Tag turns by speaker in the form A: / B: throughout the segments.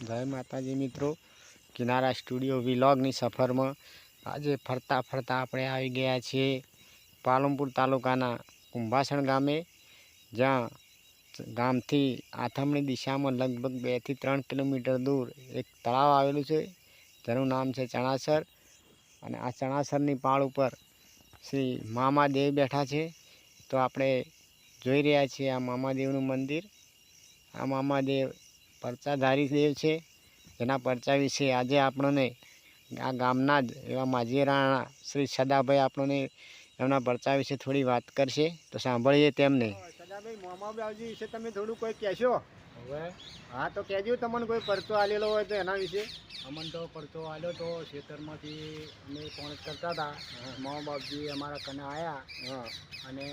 A: જય માતાજી મિત્રો. કિનારા સ્ટુડિયો વિલોગની સફરમાં આજે ફરતા ફરતા આપણે આવી ગયા છીએ પાલનપુર તાલુકાના કુંભાસણ ગામે, જ્યાં ગામથી આથમણી દિશામાં લગભગ બેથી ત્રણ કિલોમીટર દૂર એક તળાવ આવેલું છે, જેનું નામ છે ચણાસર. અને આ ચણાસરની પાળ ઉપર શ્રી મામાદેવ બેઠા છે. તો આપણે જોઈ રહ્યા છીએ આ મામાદેવનું મંદિર. આ મામાદેવ પરચાધારી દેવ છે જેના પરચા વિશે આજે આપણને આ ગામના જ એવા માજીરાણા શ્રી સદાભાઈ આપણને એમના પરચા વિશે થોડી વાત કરશે. તો સાંભળીએ તેમને.
B: સદાભાઈ મોમાબાજી વિશે તમે થોડું કોઈ કહેશો?
C: હવે?
B: હા તો કહેજો તમને કોઈ પરચો આલેલો હોય તો એના વિશે.
C: અમને તો પરચો આવ્યો તો ખેતરમાંથી અમે ફોન કરતા હતા. મોમાબાપજી અમારા કને આવ્યા
B: હા.
C: અને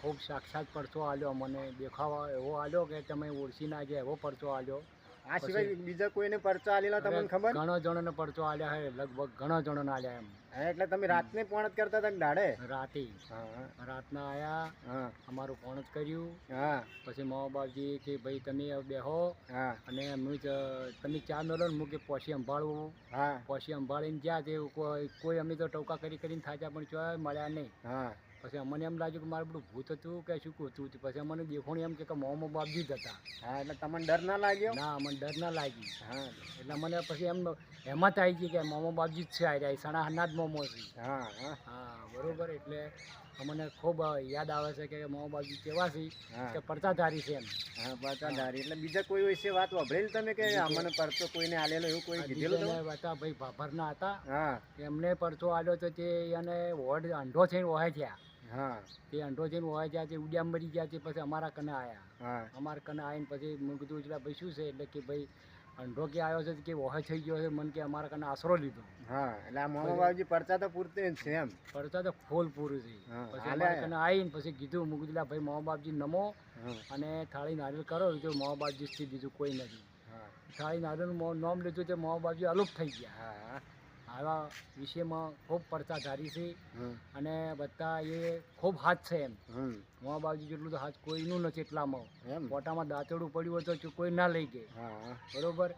C: ખૂબ સાક્ષાત પરચો આવ્યો અમને. દેખાવા એવો આવ્યો કે તમે ઓળખી નાખ્યા એવો પરચો આવ્યો
B: આ સિવાય બીજા કોઈને પરચો આલેલા તમને ખબર?
C: ઘણો જણોને પરચો આલ્યા હે લગભગ ઘણા જણોને આલ્યા એમ.
B: એટલે તમે રાતને પોણ જ કરતા હતા દાડે
C: રાતે. રાતના
B: આયા
C: અમારું પોણ જ કર્યું.
B: હા.
C: પછી મા બાપજી કે ભાઈ તમે બેહો.
B: હા.
C: અને હું જ તમે ચા મેળો ને હું કે પછી સંભાળવું
B: હા.
C: પછી સંભાળીને જ્યાં તે કોઈ કોઈ અમે તો ટોકા કરી કરીને થાચ્યા પણ ચોય મળ્યા નહીં.
B: હા.
C: પછી અમને એમ લાગ્યું કે મારું બધું ભૂત હતું કે શું હતું પછી અમને દેખોણી એમ કે મોમો બાપજી જ હતા.
B: હા એટલે તમને ડર ના લાગ્યો?
C: ના અમને ડર ના લાગી.
B: હા.
C: એટલે મને પછી એમ હેમત આવી ગઈ કે મોમો બાપજી જ છે આ રહ્યા સણા હના જ મોમો છે.
B: હા હા.
C: હા બરોબર એટલે અમને ખૂબ યાદ આવે છે કે મોહમ્મદ બાપજી કેવા છે કે પડતાધારી છે એમ.
B: હા પરચાધારી એટલે બીજા કોઈ વિશે વાત વાપરેલી તમે કે અમને પરચો કોઈને આલેલો એવું કોઈ કીધેલું તમે?
C: હતા ભાઈ ભાભરના હતા.
B: હા.
C: એમને પડતો આવ્યો તો તે એને વોર્ડ અંઢો થઈને વહે થયા.
B: હા.
C: તે થઈને વહે થયા તે ઉડ્યા મરી ગયા છે પછી અમારા કને આવ્યા અમારા કને આવીને પછી મેં કીધું એટલે ભાઈ શું છે? એટલે કે ભાઈ અંઢો કે આવ્યો છે કે વહે થઈ ગયો છે મન કે અમારા કને આશરો લીધો.
B: હા એટલે આ મોહમ્મદ બાબુજી પરચા તો પૂરતી છે એમ.
C: પરચા તો ફૂલ પૂરું છે. પછી. અમારા કને આવીને પછી કીધું મેં કીધું ભાઈ મા બાપજી નમો અને થાળી નારિયેલ કરો. જો બાપજી બાપજીથી બીજું કોઈ નથી. થાળી નારિયેલનું નોમ લીધું તે મા બાપજી અલુપ થઈ ગયા.
B: હા.
C: આવા વિષયમાં ખૂબ પડતાધારી છે અને બધા એ ખૂબ હાથ છે એમ.
B: હમ.
C: બાજુ જેટલું તો હાથ કોઈનું નથી એટલામાં.
B: એમ?
C: દાંતડું દાંતેડું પડ્યું હોય તો કોઈ ના લઈ ગઈ
B: હા.
C: બરોબર?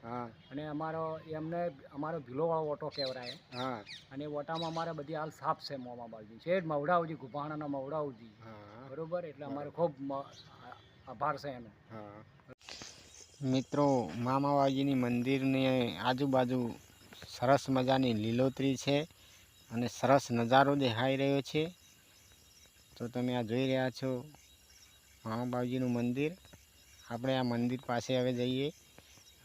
C: અને અમારો એમને અમારો ભીલોવાળો ઓટો કહેવરાય
B: હા.
C: અને ઓટામાં અમારે બધી હાલ સાફ છે મોંમાં બાજુ છે જ મવડાવજી ગુભાણાના મવડાવજી.
B: હા.
C: બરોબર? એટલે અમારે ખૂબ આભાર છે એનો.
B: હા.
A: મિત્રો મામાવાજીની મંદિરની આજુબાજુ સરસ મજાની લીલોતરી છે અને સરસ નજારો દેખાઈ રહ્યો છે. તો તમે આ જોઈ રહ્યા છો મહાબાવજીનું મંદિર. આપણે આ મંદિર પાસે હવે જઈએ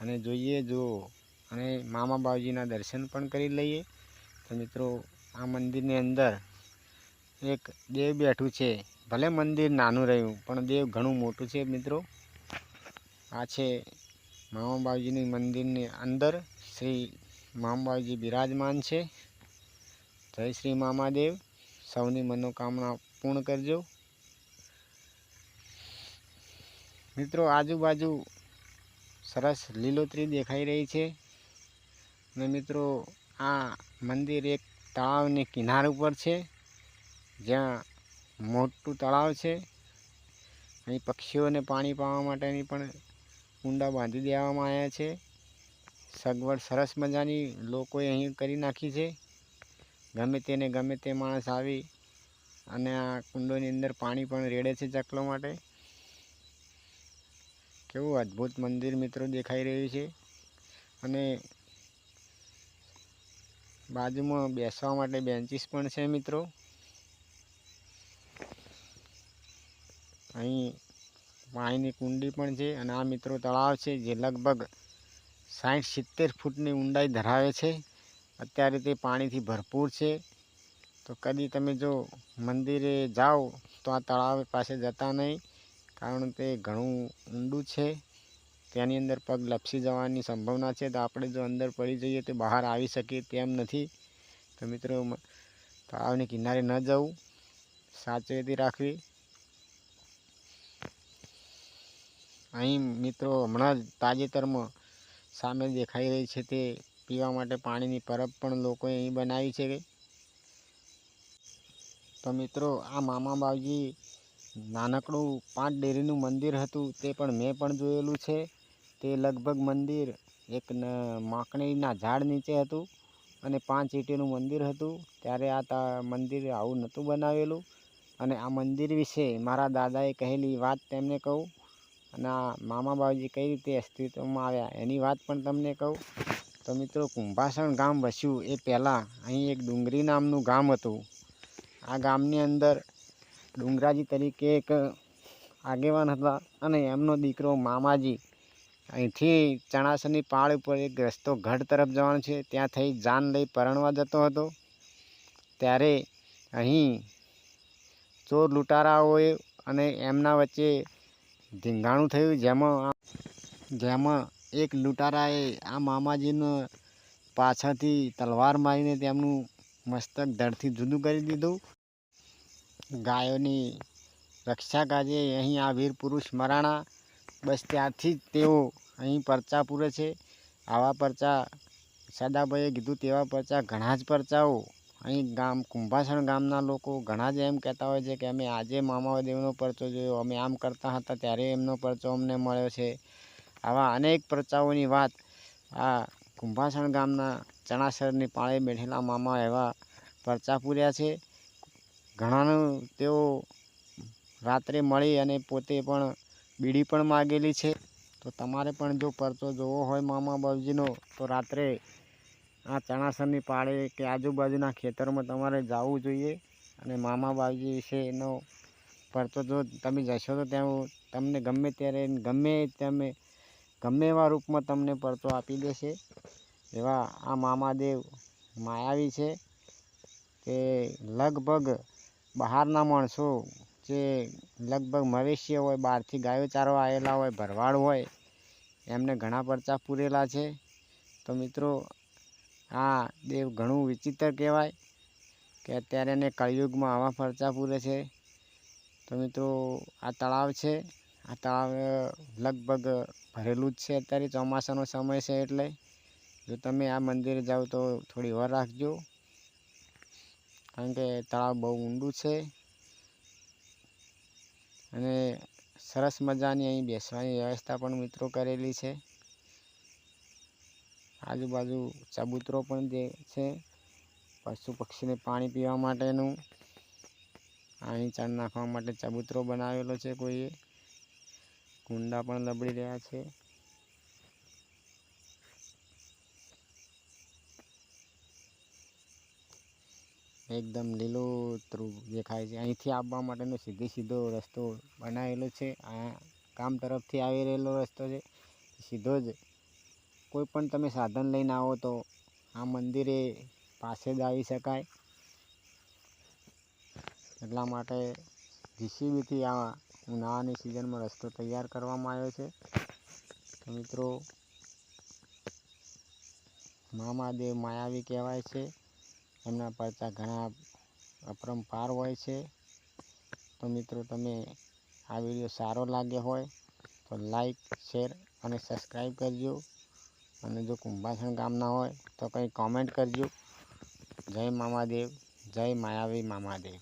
A: અને જોઈએ જો અને મામા બાવજીના દર્શન પણ કરી લઈએ. તો મિત્રો, આ મંદિરની અંદર એક દેવ બેઠું છે. ભલે મંદિર નાનું રહ્યું, પણ દેવ ઘણું મોટું છે મિત્રો. આ છે મામાબાવજીની મંદિરની અંદર શ્રી મામાબાવજી બિરાજમાન છે. જય શ્રી મામાદેવ. સૌની મનોકામના પૂર્ણ કરજો. મિત્રો, આજુબાજુ સરસ લીલોતરી દેખાઈ રહી છે. અને મિત્રો, આ મંદિર એક તળાવની કિનાર ઉપર છે. જ્યાં મોટું તળાવ છે. અહીં પક્ષીઓને પાણી પાવા માટેની પણ ઊંડા બાંધી દેવામાં આવ્યા છે. સગવડ સરસ મજાની લોકોએ અહીં કરી નાખી છે. ગમે તેને ગમે તે માણસ આવી અને આ કુંડોની અંદર પાણી પણ રેડે છે ચકલો માટે. કેવું અદ્ભુત મંદિર મિત્રો દેખાઈ રહ્યું છે. અને બાજુમાં બેસવા માટે બેન્ચીસ પણ છે મિત્રો. અહીં પાણીની કુંડી પણ છે અને આ મિત્રો તળાવ છે જે લગભગ સાઠ સિત્તેર ફૂટની ઊંડાઈ ધરાવે છે. અત્યારે તે પાણીથી ભરપૂર છે. તો કદી તમે જો મંદિરે જાઓ, તો આ તળાવ પાસે જતા નહીં, કારણ તે ઘણું ઊંડું છે. તેની અંદર પગ લપસી જવાની સંભાવના છે. તો આપણે જો અંદર પડી જઈએ તો બહાર આવી શકીએ તેમ નથી. તો મિત્રો તળાવને કિનારે ન જવું. સાચવેતી રાખવી. અહીં મિત્રો, હમણાં જ તાજેતરમાં સામે દેખાઈ રહી છે તે પીવા માટે પાણીની પરબ પણ લોકોએ અહીં બનાવી છે તો મિત્રો, આ મામા બાવજી નાનકડું પાંચ ડેરીનું મંદિર હતું, તે પણ મેં પણ જોયેલું છે. તે લગભગ મંદિર એક માકણીના ઝાડ નીચે હતું અને પાંચ ઈંટેનું મંદિર હતું. ત્યારે આ મંદિર આવું નહોતું બનાવેલું. અને આ મંદિર વિશે મારા દાદાએ કહેલી વાત તેમને કહું. અને આ મામા બાવજી કઈ રીતે અસ્તિત્વમાં આવ્યા, એની વાત પણ તમને કહું. તો મિત્રો, કુંભાસણ ગામ વસ્યું એ પહેલાં અહીં એક ડુંગરી નામનું ગામ હતું. આ ગામની અંદર ડુંગરાજી તરીકે એક આગેવાન હતા અને એમનો દીકરો મામાજી. અહીંથી ચણાસરની પાળ ઉપર એક રસ્તો ગઢ તરફ જવાનો છે. ત્યાં થઈ જાન લઈ પરણવા જતો હતો. ત્યારે અહીં ચોર લૂંટારાઓએ અને એમના વચ્ચે ધીંગાણું થયું. જેમાં જેમાં એક લૂંટારાએ આ મામાજીને પાછળથી તલવાર મારીને તેમનું મસ્તક ધડથી જુદું કરી દીધું. ગાયોની રક્ષા કાજે અહીં આ વીર પુરુષ મરાણા. બસ ત્યારથી જ તેઓ અહીં પરચા પૂરે છે. આવા પરચા સદાભાઈએ કીધું તેવા પરચા ઘણા જ પરચાઓ અહીં ગામ, કુંભાસણ ગામના લોકો ઘણા જ એમ કહેતા હોય છે કે અમે આજે મામાદેવનો પરચો જોયો, અમે આમ કરતા હતા ત્યારે એમનો પરચો અમને મળ્યો છે. આવા અનેક પરચાઓની વાત આ કુંભાસણ ગામના ચણાસરની પાળે બેઠેલા મામા એવા પરચા પૂર્યા છે. ઘણાનું તેઓ રાત્રે મળી અને પોતે પણ બીડી પણ માગેલી છે. તો તમારે પણ જો પરચો જોવો હોય મામા બાપજીનો, તો રાત્રે આ ચણાસરની પાળે કે આજુબાજુના ખેતરમાં તમારે જવું જોઈએ અને મામા બાપજી વિશેનો પરચો જો તમે જશો તો ત્યાં તમને ગમે ત્યારે ગમે તમે ગમે એવા રૂપમાં તમને પરતો આપી દેશે. એવા આ મામાદેવ માયાવી છે કે લગભગ બહારના માણસો જે લગભગ મવેશીઓ હોય બહારથી ગાયો ચારવા આવેલા હોય, ભરવાડ હોય, એમને ઘણા પરચા પૂરેલા છે. તો મિત્રો આ દેવ ઘણું વિચિત્ર કહેવાય કે અત્યારે એને કળિયુગમાં આવા ફરચા પૂરે છે. તો મિત્રો, આ તળાવ છે. આ તળાવ લગભગ ભરેલું જ છે અત્યારે, ચોમાસાનો સમય છે એટલે. જો તમે આ મંદિરે જાઓ તો થોડી વાર રાખજો. કારણ કે તળાવ બહુ ઊંડું છે. અને સરસ મજાની અહીં બેસવાની વ્યવસ્થા પણ મિત્રો કરેલી છે. આજુબાજુ ચબૂતરો પણ જે છે, પશુ પક્ષીને પાણી પીવા માટેનું અહીં ચાર નાખવા માટે ચબૂતરો બનાવેલો છે કોઈએ. કુંડા પણ લબડી રહ્યા છે. એકદમ લીલોતરું દેખાય છે. અહીંથી આવવા માટેનો સીધો સીધો રસ્તો બનાવેલો છે. આ ગામ તરફથી આવી રહેલો રસ્તો છે. સીધો જ કોઈ પણ તમે સાધન લઈને આવો તો આ મંદિરે પાસે જ આવી શકાય. એટલા માટે જીસીબીથી આ ઉનાળાની સિઝનમાં રસ્તો તૈયાર કરવામાં આવ્યો છે. તો મિત્રો, મા મહાદેવ માયાવી કહેવાય છે. એમના પડતા ઘણા અપરંપાર હોય છે. તો મિત્રો, તમે આ વીડિયો સારો લાગ્યો હોય તો લાઈક, શેર અને સબસ્ક્રાઈબ કરજો. અને જો કુંભાસણ ગામના હોય તો કંઈ કોમેન્ટ કરજો. જય મામાદેવ જય માયાવી મામાદેવ.